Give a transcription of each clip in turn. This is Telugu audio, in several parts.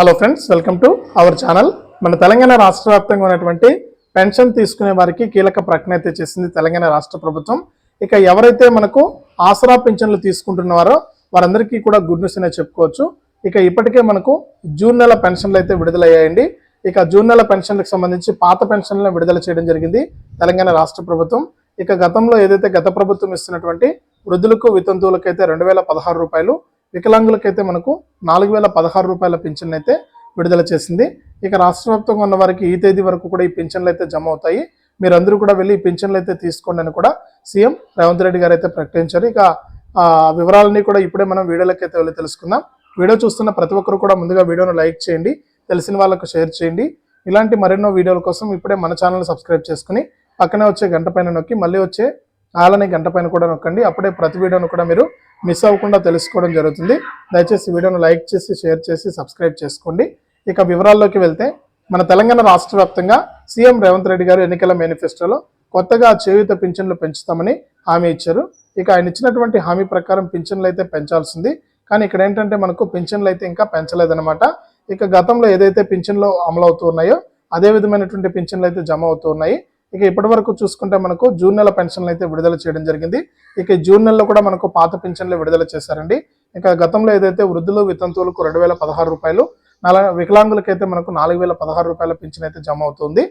Hello friends welcome to our channel మన తెలంగాణ రాష్ట్ర వ్యాప్తంగా ఉన్నటువంటి పెన్షన్ తీసుకునే వారికి కీలక ప్రకటన అయితే చేసింది తెలంగాణ రాష్ట్ర ప్రభుత్వం. ఇక ఎవరైతే మనకు ఆసరా పెన్షన్లు తీసుకుంటున్నారో వారందరికీ కూడా గుడ్ న్యూస్ అనే చెప్పుకోవచ్చు. ఇక ఇప్పటికే మనకు జూన్ నెల పెన్షన్లు అయితే విడుదలయ్యాయండి. ఇక జూన్ నెల పెన్షన్లకు సంబంధించి పాత పెన్షన్లను విడుదల చేయడం జరిగింది తెలంగాణ రాష్ట్ర ప్రభుత్వం. ఇక గతంలో ఏదైతే గత ప్రభుత్వం ఇస్తున్నటువంటి వృద్ధులకు వితంతువులకు అయితే రెండు వేల పదహారు రూపాయలు వికలాంగులకైతే మనకు నాలుగు వేల పదహారు రూపాయల పింఛన్ అయితే విడుదల చేసింది. ఇక రాష్ట్ర వ్యాప్తంగా ఉన్న వారికి ఈ తేదీ వరకు కూడా ఈ పింఛన్లు అయితే జమ అవుతాయి. మీరందరూ కూడా వెళ్ళి ఈ పింఛన్లు అయితే తీసుకోండి అని కూడా సీఎం రేవంత్ రెడ్డి గారు అయితే ప్రకటించారు. ఇక ఆ వివరాలన్నీ కూడా ఇప్పుడే మనం వీడియోలోకి అయితే వెళ్ళి తెలుసుకుందాం. వీడియో చూస్తున్న ప్రతి ఒక్కరు కూడా ముందుగా వీడియోను లైక్ చేయండి తెలిసిన వాళ్ళకు షేర్ చేయండి. ఇలాంటి మరెన్నో వీడియోల కోసం ఇప్పుడే మన ఛానల్ సబ్స్క్రైబ్ చేసుకుని పక్కనే వచ్చే గంట పైన నొక్కి మళ్ళీ వచ్చే ఆలని గంట పైన కూడా నొక్కండి. అప్పుడే ప్రతి వీడియోను కూడా మీరు మిస్ అవ్వకుండా తెలుసుకోవడం జరుగుతుంది. దయచేసి వీడియోను లైక్ చేసి షేర్ చేసి సబ్స్క్రైబ్ చేసుకోండి. ఇక వివరాల్లోకి వెళ్తే మన తెలంగాణ రాష్ట్ర వ్యాప్తంగా సీఎం రేవంత్ రెడ్డి గారు ఎన్నికల మేనిఫెస్టోలో కొత్తగా చేయూత పింఛన్లు పెంచుతామని హామీ ఇచ్చారు. ఇక ఆయన ఇచ్చినటువంటి హామీ ప్రకారం పింఛన్లు అయితే పెంచాల్సింది. కానీ ఇక్కడ ఏంటంటే మనకు పింఛన్లు అయితే ఇంకా పెంచలేదన్నమాట. ఇక గతంలో ఏదైతే పింఛన్లు అమలు అవుతున్నాయో అదే విధమైనటువంటి పింఛన్లు అయితే జమ అవుతున్నాయి ఇక ఇప్పటి వరకు చూసుకుంటే మనకు జూన్ నెల పెన్షన్లు అయితే విడుదల చేయడం జరిగింది. ఇక జూన్ నెలలో కూడా మనకు పాత పింఛన్లు విడుదల చేశారండి. ఇక గతంలో ఏదైతే వృద్ధులు వితంతువులకు రెండు వేల పదహారు రూపాయలు నల వికలాంగులకైతే మనకు నాలుగు వేల పదహారు రూపాయల పింఛన్ అయితే జమ అవుతుంది.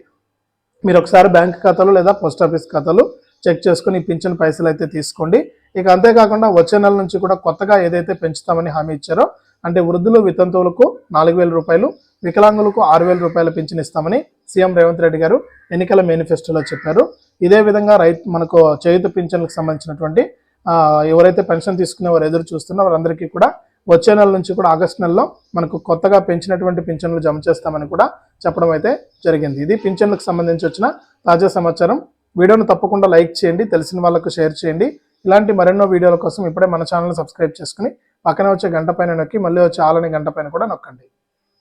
మీరు ఒకసారి బ్యాంక్ ఖాతాలు లేదా పోస్ట్ ఆఫీస్ ఖాతాలు చెక్ చేసుకుని ఈ పింఛన్ పైసలు అయితే తీసుకోండి. ఇక అంతేకాకుండా వచ్చే నెల నుంచి కూడా కొత్తగా ఏదైతే పెంచుతామని హామీ ఇచ్చారో అంటే వృద్ధులు వితంతువులకు నాలుగు వేల రూపాయలు వికలాంగులకు ఆరు వేల రూపాయల పింఛన్ ఇస్తామని సీఎం రేవంత్ రెడ్డి గారు ఎన్నికల మేనిఫెస్టోలో చెప్పారు. ఇదే విధంగా రైతు మనకు చేయుత పింఛన్లకు సంబంధించినటువంటి ఎవరైతే పెన్షన్ తీసుకునే వారు ఎదురు చూస్తున్న వారందరికీ కూడా వచ్చే నెల నుంచి కూడా ఆగస్టు నెలలో మనకు కొత్తగా పెంచినటువంటి పింఛన్లు జమ చేస్తామని కూడా చెప్పడం అయితే జరిగింది. ఇది పింఛన్లకు సంబంధించి వచ్చిన తాజా సమాచారం. వీడియోను తప్పకుండా లైక్ చేయండి తెలిసిన వాళ్ళకు షేర్ చేయండి. ఇలాంటి మరెన్నో వీడియోల కోసం ఇప్పుడే మన ఛానల్ సబ్స్క్రైబ్ చేసుకుని పక్కన వచ్చే గంట పైన నొక్కి మళ్ళీ వచ్చే ఆలని గంట పైన కూడా నొక్కండి.